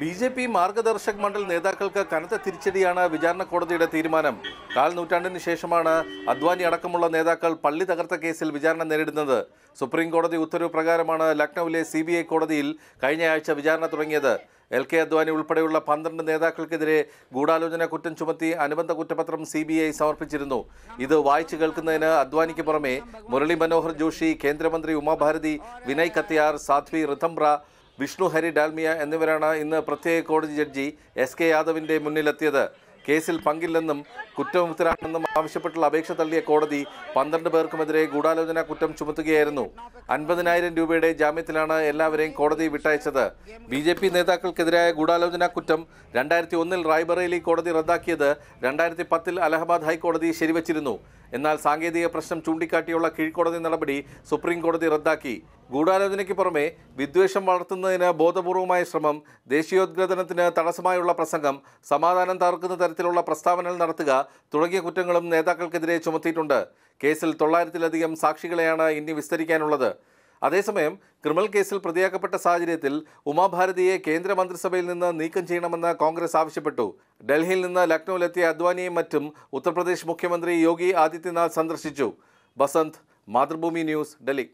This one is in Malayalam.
B J P Margdarshak Mandal നേതാക്കൾക്ക് കനത്ത തിരിച്ചടിയാണ് വിചാരണ കോടതിയുടെ തീരുമാനം. കാൽ നൂറ്റാണ്ടിന് ശേഷമാണ് അദ്വാനി അടക്കമുള്ള നേതാക്കൾ പള്ളി തകർത്ത കേസിൽ വിചാരണ നേരിടുന്നത്. സുപ്രീം കോടതി ഉത്തരവ് പ്രകാരമാണ് ലക്നൌവിലെ സി ബി ഐ കോടതിയിൽ കഴിഞ്ഞയാഴ്ച വിചാരണ തുടങ്ങിയത്. എൽ കെ അദ്വാനി ഉൾപ്പെടെയുള്ള പന്ത്രണ്ട് നേതാക്കൾക്കെതിരെ ഗൂഢാലോചന കുറ്റം ചുമത്തി അനുബന്ധ കുറ്റപത്രം സി ബി ഐ സമർപ്പിച്ചിരുന്നു. ഇത് വായിച്ചു കേൾക്കുന്നതിന് അദ്വാനിക്ക് പുറമെ മുരളി മനോഹർ ജോഷി കേന്ദ്രമന്ത്രി ഉമാഭാരതി വിനയ് കത്തിയാർ സാധ്വി റിഥംബ്ര വിഷ്ണു ഹരി ഡാൽമിയ എന്നിവരാണ് ഇന്ന് പ്രത്യേക കോടതി ജഡ്ജി എസ് കെ യാദവിന്റെ മുന്നിലെത്തിയത്. കേസിൽ പങ്കില്ലെന്നും കുറ്റവിമുക്തരാണെന്നും ആവശ്യപ്പെട്ടുള്ള അപേക്ഷ തള്ളിയ കോടതി പന്ത്രണ്ട് പേർക്കുമെതിരെ ഗൂഢാലോചന കുറ്റം ചുമത്തുകയായിരുന്നു. അൻപതിനായിരം രൂപയുടെ ജാമ്യത്തിലാണ് എല്ലാവരെയും കോടതി വിട്ടയച്ചത്. ബി ജെ പി നേതാക്കൾക്കെതിരായ ഗൂഢാലോചന കുറ്റം രണ്ടായിരത്തി ഒന്നിൽ റായ്ബറേലി കോടതി റദ്ദാക്കിയത് രണ്ടായിരത്തി പത്തിൽ അലഹബാദ് ഹൈക്കോടതി ശരിവച്ചിരുന്നു. എന്നാൽ സാങ്കേതിക പ്രശ്നം ചൂണ്ടിക്കാട്ടിയുള്ള കീഴ്ക്കോടതി നടപടി സുപ്രീം കോടതി റദ്ദാക്കി. ഗൂഢാലോചനയ്ക്ക് പുറമെ വിദ്വേഷം വളർത്തുന്നതിന് ബോധപൂർവമായ ശ്രമം ദേശീയോദ്ഗ്രഥനത്തിന് തടസ്സമായുള്ള പ്രസംഗം സമാധാനം തകർക്കുന്ന തരത്തിലുള്ള പ്രസ്താവനകൾ നടത്തുക തുടങ്ങിയ കുറ്റങ്ങളും നേതാക്കൾക്കെതിരെ ചുമത്തിയിട്ടുണ്ട്. കേസിൽ തൊള്ളായിരത്തിലധികം സാക്ഷികളെയാണ് ഇനി വിസ്തരിക്കാനുള്ളത്. അതേസമയം ക്രിമിനൽ കേസിൽ പ്രതിയാക്കപ്പെട്ട സാഹചര്യത്തിൽ ഉമാഭാരതിയെ കേന്ദ്രമന്ത്രിസഭയിൽ നിന്ന് നീക്കം ചെയ്യണമെന്ന് കോൺഗ്രസ് ആവശ്യപ്പെട്ടു. ഡൽഹിയിൽ നിന്ന് ലക്നൌവിലെത്തിയ അദ്വാനിയെയും മറ്റും ഉത്തർപ്രദേശ് മുഖ്യമന്ത്രി യോഗി ആദിത്യനാഥ് സന്ദർശിച്ചു. ബസന്ത് മാതൃഭൂമി ന്യൂസ് ഡൽഹി.